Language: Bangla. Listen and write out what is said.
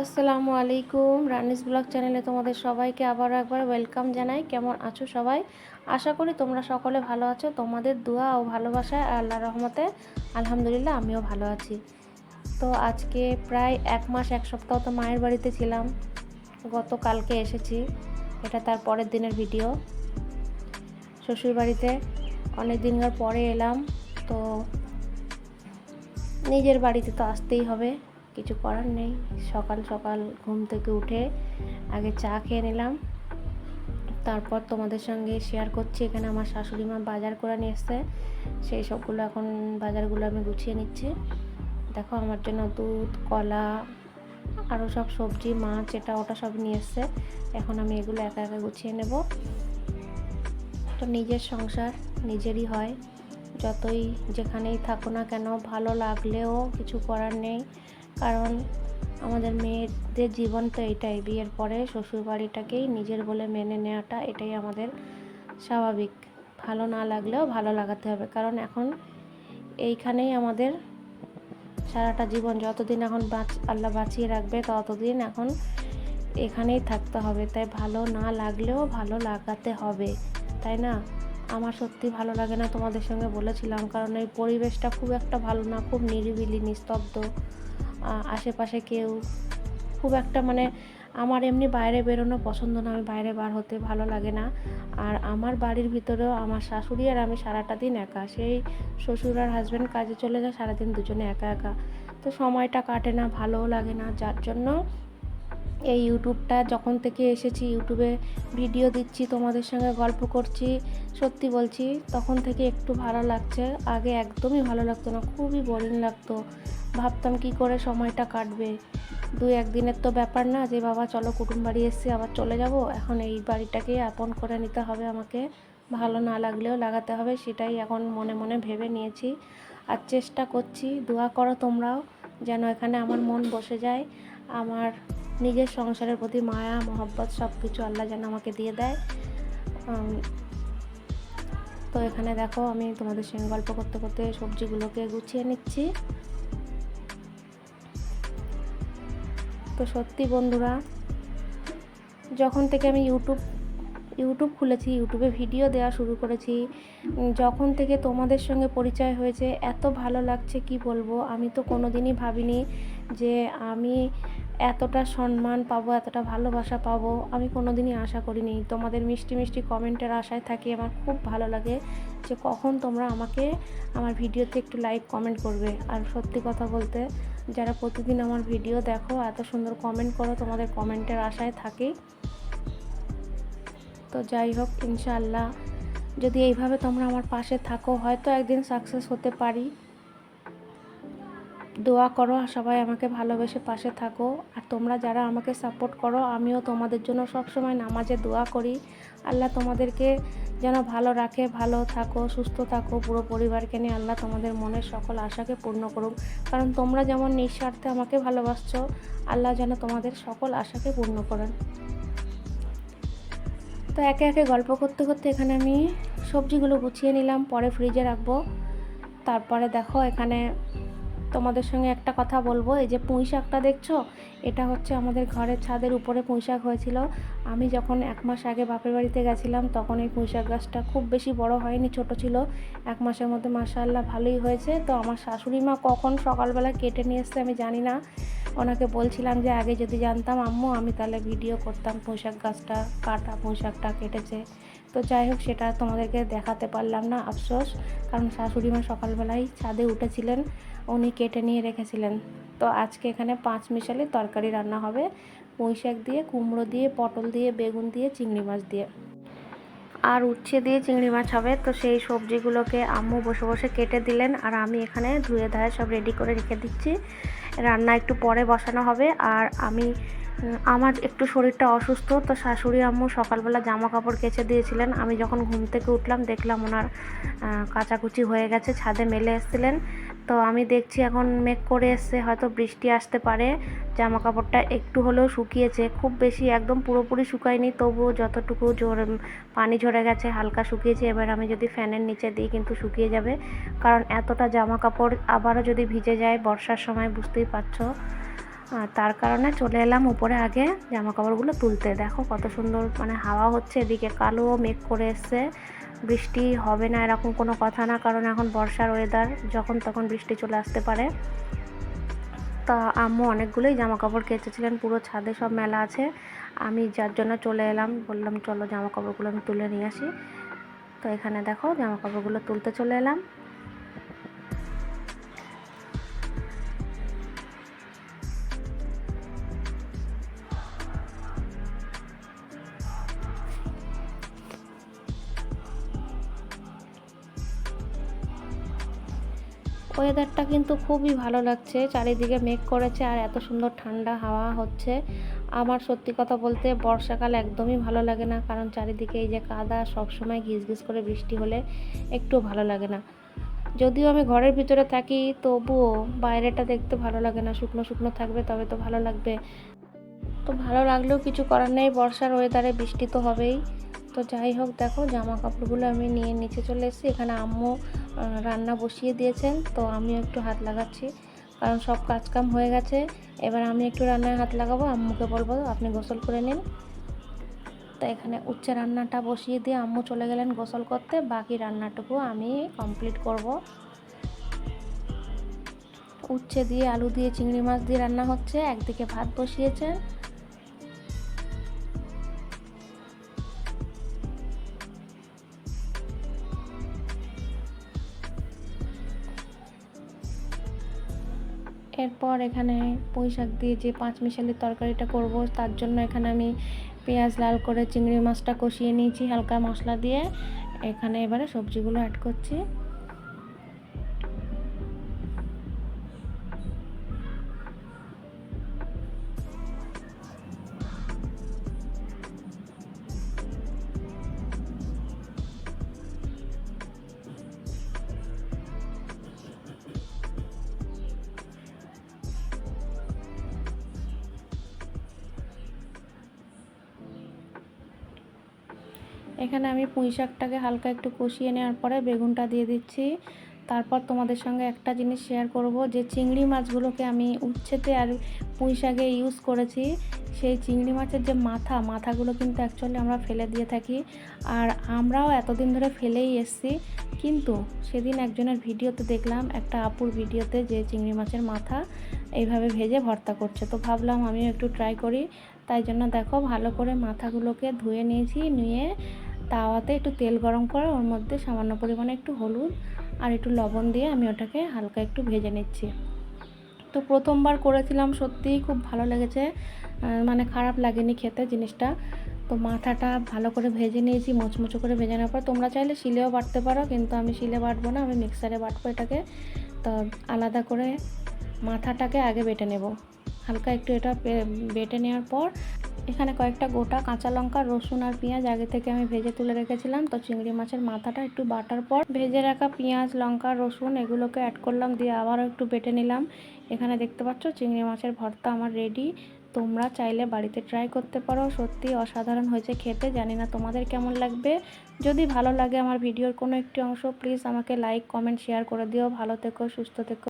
আসসালামু আলাইকুম। রানিস ব্লগ চ্যানেলে তোমাদের সবাইকে আবারও একবার ওয়েলকাম জানাই। কেমন আছো সবাই? আশা করি তোমরা সকলে ভালো আছো। তোমাদের দোয়া ও ভালোবাসায় আল্লাহ রহমতে আলহামদুলিল্লাহ আমিও ভালো আছি। তো আজকে প্রায় এক মাস, এক সপ্তাহ তো মায়ের বাড়িতে ছিলাম। গতকালকে এসেছি। এটা তার পরের দিনের ভিডিও। শ্বশুর বাড়িতে অনেক দিনকার পরে এলাম। তো নিজের বাড়িতে তো আসতেই হবে। কিছু করার নেই। সকাল সকাল ঘুম থেকে উঠে আগে চা খেয়ে নিলাম। তারপর তোমাদের সঙ্গে শেয়ার করছি। এখানে আমার শাশুড়ি মা বাজার করে নিয়ে এসছে। সেই সবগুলো এখন বাজারগুলো আমি গুছিয়ে নিচ্ছি। দেখো আমার জন্য দুধ, কলা আরও সব সবজি, মাছ, এটা ওটা সব নিয়ে এসছে। এখন আমি এগুলো একা একা গুছিয়ে নেব। তো নিজের সংসার নিজেরই হয়। যতই যেখানেই থাকো না কেন, ভালো লাগলেও কিছু করার নেই। কারণ আমাদের মেয়েদের জীবন তো এটাই, বিয়ের পরে শ্বশুর বাড়িটাকেই নিজের বলে মেনে নেওয়াটা এটাই আমাদের স্বাভাবিক। ভালো না লাগলেও ভালো লাগাতে হবে, কারণ এখন এইখানেই আমাদের সারাটা জীবন যতদিন এখন বাঁচ, আল্লাহ বাঁচিয়ে রাখবে ততদিন এখন এখানেই থাকতে হবে। তাই ভালো না লাগলেও ভালো লাগাতে হবে, তাই না? আমার সত্যি ভালো লাগে না তোমাদের সঙ্গে বলেছিলাম, কারণ এই পরিবেশটা খুব একটা ভালো না, খুব নিরিবিলি, নিস্তব্ধ। আশেপাশে কেউ খুব একটা মানে আমার এমনি বাইরে বেরোনো পছন্দ না, আমি বাইরে বার হতে ভালো লাগে না। আর আমার বাড়ির ভিতরেও আমার শাশুড়ি আর আমি সারাটা দিন একা। সেই শ্বশুর আর হাজব্যান্ড কাজে চলে যায়, সারাদিন দুজনে একা একা। তো সময়টা কাটে না, ভালোও লাগে না। যার জন্য এই ইউটিউবটা যখন থেকে এসেছি, ইউটিউবে ভিডিও দিচ্ছি, তোমাদের সঙ্গে গল্প করছি, সত্যি বলছি, তখন থেকে একটু ভালো লাগছে। আগে একদমই ভালো লাগতো না, খুবই বোরিং লাগতো। ভাবতাম কি করে সময়টা কাটবে। দুই একদিনের তো ব্যাপার না যে, বাবা চলো কুটুম বাড়ি এসছি, আবার চলে যাব। এখন এই বাড়িটাকে আপন করে নিতে হবে আমাকে। ভালো না লাগলেও লাগাতে হবে, সেটাই এখন মনে মনে ভেবে নিয়েছি। আর চেষ্টা করছি, দোয়া করো তোমরাও, যেন এখানে আমার মন বসে যায়। আমার নিজের সংসারের প্রতি মায়া, মহব্বত সব কিছু আল্লাহ যেন আমাকে দিয়ে দেয়। তো এখানে দেখো, আমি তোমাদের সঙ্গে গল্প করতে করতে সবজিগুলোকে গুছিয়ে নিচ্ছি। তো সত্যি বন্ধুরা, যখন থেকে আমি ইউটিউব ইউটিউব খুলেছি ইউটিউবে ভিডিও দেওয়া শুরু করেছি যখন থেকে তোমাদের সঙ্গে পরিচয় হয়েছে, এত ভালো লাগছে কি বলব? আমি তো কোনো দিনই ভাবিনি যে আমি এতটা সম্মান পাবো, এতটা ভালোবাসা পাবো। আমি কোনো দিনই আশা করিনি। তোমাদের মিষ্টি মিষ্টি কমেন্টের আশায় থাকি, আমার খুব ভালো লাগে যে কখন তোমরা আমাকে, আমার ভিডিওতে একটু লাইক কমেন্ট করবে। আর সত্যি কথা বলতে যারা প্রতিদিন আমার ভিডিও দেখো, এত সুন্দর কমেন্ট করো, তোমাদের কমেন্টের আশায় থাকি। তো যাই হোক, ইনশাআল্লাহ, যদি এইভাবে তোমরা আমার পাশে থাকো, হয়তো একদিন সাকসেস হতে পারি। দোয়া করো, সবাই আমাকে ভালোবেসে পাশে থাকো। আর তোমরা যারা আমাকে সাপোর্ট করো, আমিও তোমাদের জন্য সব সময় নামাজে দোয়া করি। আল্লাহ তোমাদেরকে যেন ভালো রাখে, ভালো থাকো, সুস্থ থাকো, পুরো পরিবারকে নিয়ে আল্লাহ তোমাদের মনের সকল আশাকে পূর্ণ করুক। কারণ তোমরা যেমন নিঃস্বার্থে আমাকে ভালোবাসছো, আল্লাহ যেন তোমাদের সকল আশাকে পূর্ণ করেন। তো একে একে গল্প করতে করতে এখানে আমি সবজিগুলো গুছিয়ে নিলাম, পরে ফ্রিজে রাখব। তারপরে দেখো এখানে তোমাদের সঙ্গে একটা কথা বলব। এই যে পুঁই শাকটা দেখছ? এটা হচ্ছে আমাদের ঘরের ছাদের উপরে পুঁই শাক হয়েছিল। আমি যখন এক মাস আগে বাপের বাড়িতে গেছিলাম, তখন এই পুঁই শাক গাছটা খুব বেশি বড় হয়নি, ছোট ছিল। এক মাসের মধ্যে মাসাল্লাহ ভালোই হয়েছে। তো আমার শাশুড়ি মা কখন সকালবেলা কেটে নিয়ে এসছে আমি জানি না। ওনাকে বলছিলাম যে, আগে যদি জানতাম আম্মু, আমি তাহলে ভিডিও করতাম পোশাক গাছটা, কাটা পোশাকটা কেটেছে। তো যাই হোক, সেটা তোমাদেরকে দেখাতে পারলাম না, আফসোস। কারণ শাশুড়ি মা সকালবেলায় ছাদে উঠেছিলেন, উনি কেটে নিয়ে রেখেছিলেন। তো আজকে এখানে পাঁচ মিশালি তরকারি রান্না হবে, পুঁই শাক দিয়ে, কুমড়ো দিয়ে, পটল দিয়ে, বেগুন দিয়ে, চিংড়ি মাছ দিয়ে। আর উচ্ছে দিয়ে চিংড়ি মাছ হবে, তো সেই সবজিগুলোকে আম্মু বসে বসে কেটে দিলেন, আর আমি এখানে ধুয়ে ধায়ে সব রেডি করে রেখে দিচ্ছি। রান্না একটু পরে বসানো হবে। আর আমি আমার একটু শরীরটা অসুস্থ, তো শাশুড়ি আম্মু সকালবেলা জামা কাপড় কেচে দিয়েছিলেন। আমি যখন ঘুম থেকে উঠলাম, দেখলাম ওনার কাচাকুচি হয়ে গেছে, ছাদে মেলে এসেছিলেন। তো আমি দেখছি এখন মেঘ করে এসছে, হয়তো বৃষ্টি আসতে পারে। জামা কাপড়টা একটু হলেও শুকিয়েছে, খুব বেশি একদম পুরোপুরি শুকায়নি, তবুও যতটুকু জোর পানি ঝরে গেছে, হালকা শুকিয়েছে। এবার আমি যদি ফ্যানের নিচে দিই কিন্তু শুকিয়ে যাবে, কারণ এতটা জামা কাপড় আবারও যদি ভিজে যায় বর্ষার সময়, বুঝতেই পারছ। তার কারণে চলে এলাম উপরে আগে জামা কাপড়গুলো তুলতে। দেখো কত সুন্দর মানে হাওয়া হচ্ছে, এদিকে কালো মেঘ করে এসছে। বৃষ্টি হবে না এরকম কোনো কথা না, কারণ এখন বর্ষার ওয়েদার যখন তখন বৃষ্টি চলে আসতে পারে। তা আম্মু অনেকগুলোই জামা কাপড় কেচেছিলেন, পুরো ছাদে সব মেলা আছে। আমি যার জন্য চলে এলাম, বললাম, চলো জামা কাপড়গুলো আমি তুলে নিয়ে আসি। তো এখানে দেখো জামা কাপড়গুলো তুলতে চলে এলাম। ওয়েদারটা কিন্তু খুবই ভালো লাগছে, চারিদিকে মেঘ করেছে আর এত সুন্দর ঠান্ডা হাওয়া হচ্ছে। আমার সত্যি কথা বলতে বর্ষাকাল একদমই ভালো লাগে না, কারণ চারিদিকে এই যে কাদা, সবসময় ঘিস ঘিস করে বৃষ্টি হলে একটু ভালো লাগে না। যদিও আমি ঘরের ভিতরে থাকি, তবুও বাইরেটা দেখতে ভালো লাগে না, শুকনো শুকনো থাকবে তবে তো ভালো লাগবে। তো ভালো লাগলেও কিছু করার নেই, বর্ষার ওয়েদারে বৃষ্টি তো হবেই। তো যাই হোক, দেখো জামা কাপড়গুলো আমি নিয়ে নিচে চলে এসেছি। এখানে আম্মু রান্না বসিয়ে দিয়েছেন, তো আমি একটু হাত লাগাচ্ছি। কারণ সব কাজকাম হয়ে গেছে। এবার আমি একটু রান্নায় হাত লাগাবো, আম্মুকে বলব, আপনি গোসল করে নিন। তো এখানে উচ্চে রান্নাটা বসিয়ে দিয়ে আম্মু চলে গেলেন গোসল করতে। বাকি রান্নাটুকু আমি কমপ্লিট করব। উচ্ছে দিয়ে আলু দিয়ে চিংড়ি মাছ দিয়ে রান্না হচ্ছে। একদিকে ভাত বসিয়েছে এরপর এখানে পুঁই শাক দিয়ে যে পাঁচ মিশালি তরকারিটা করব, তার জন্য এখানে আমি পেঁয়াজ, লাল করে চিংড়ি মাছটা কষিয়ে নিয়েছি হালকা মশলা দিয়ে। এখানে এবারে সবজিগুলো অ্যাড করছি। এখানে আমি পুঁই শাকটাকে হালকা একটু কষিয়ে নেওয়ার পরে বেগুনটা দিয়ে দিচ্ছি। তারপর তোমাদের সঙ্গে একটা জিনিস শেয়ার করব, যে চিংড়ি মাছগুলোকে আমি উচ্ছেতে আর পুঁই শাকে ইউজ করেছি। সেই চিংড়ি মাছের যে মাথা, মাথাগুলো কিন্তু অ্যাকচুয়ালি আমরা ফেলে দিয়ে থাকি। আর আমরাও এতদিন ধরে ফেলেই এসছি। কিন্তু সেদিন একজনের ভিডিওতে দেখলাম, একটা আপুর ভিডিওতে যে চিংড়ি মাছের মাথা এইভাবে ভেজে ভর্তা করছে। তো ভাবলাম আমিও একটু ট্রাই করি। তাই জন্য দেখো ভালো করে মাথাগুলোকে ধুয়ে নিয়েছি, নিয়ে তাওয়াতে একটু তেল গরম করে ওর মধ্যে সামান্য পরিমাণে একটু হলুদ আর একটু লবণ দিয়ে আমি ওটাকে হালকা একটু ভেজে নিচ্ছি। তো প্রথমবার করেছিলাম সত্যিই খুব ভালো লেগেছে মানে খারাপ লাগেনি খেতে জিনিসটা। তো মাথাটা ভালো করে ভেজে নিয়েছি, মোচমোচো করে ভেজে নেওয়ার পর তোমরা চাইলে শিলেও বাটতে পারো, কিন্তু আমি শিলে বাটবো না, আমি মিক্সারে বাটবো এটাকে। তো আলাদা করে মাথাটাকে আগে বেটে নেব। হালকা একটু এটা বেটে নেওয়ার পর এখানে কয়েকটা গোটা কাঁচা লঙ্কা, রসুন আর পেঁয়াজ আগে থেকে আমি ভেজে তুলে রেখেছিলাম। তো চিংড়ি মাছের মাথাটা একটু বাটার পর ভেজে রাখা পেঁয়াজ, লঙ্কা, রসুন এগুলোকে অ্যাড করলাম, দিয়ে আবারও একটু বেটে নিলাম। এখানে দেখতে পাচ্ছ চিংড়ি মাছের ভর্তা আমার রেডি তোমরা চাইলে বাড়িতে ট্রাই করতে পারো। সত্যি অসাধারণ হয়েছে খেতে, জানি না তোমাদের কেমন লাগবে। যদি ভালো লাগে আমার ভিডিওর কোনো একটি অংশ প্লিজ আমাকে লাইক কমেন্ট শেয়ার করে দিও। ভালো থেকো, সুস্থ থেকো।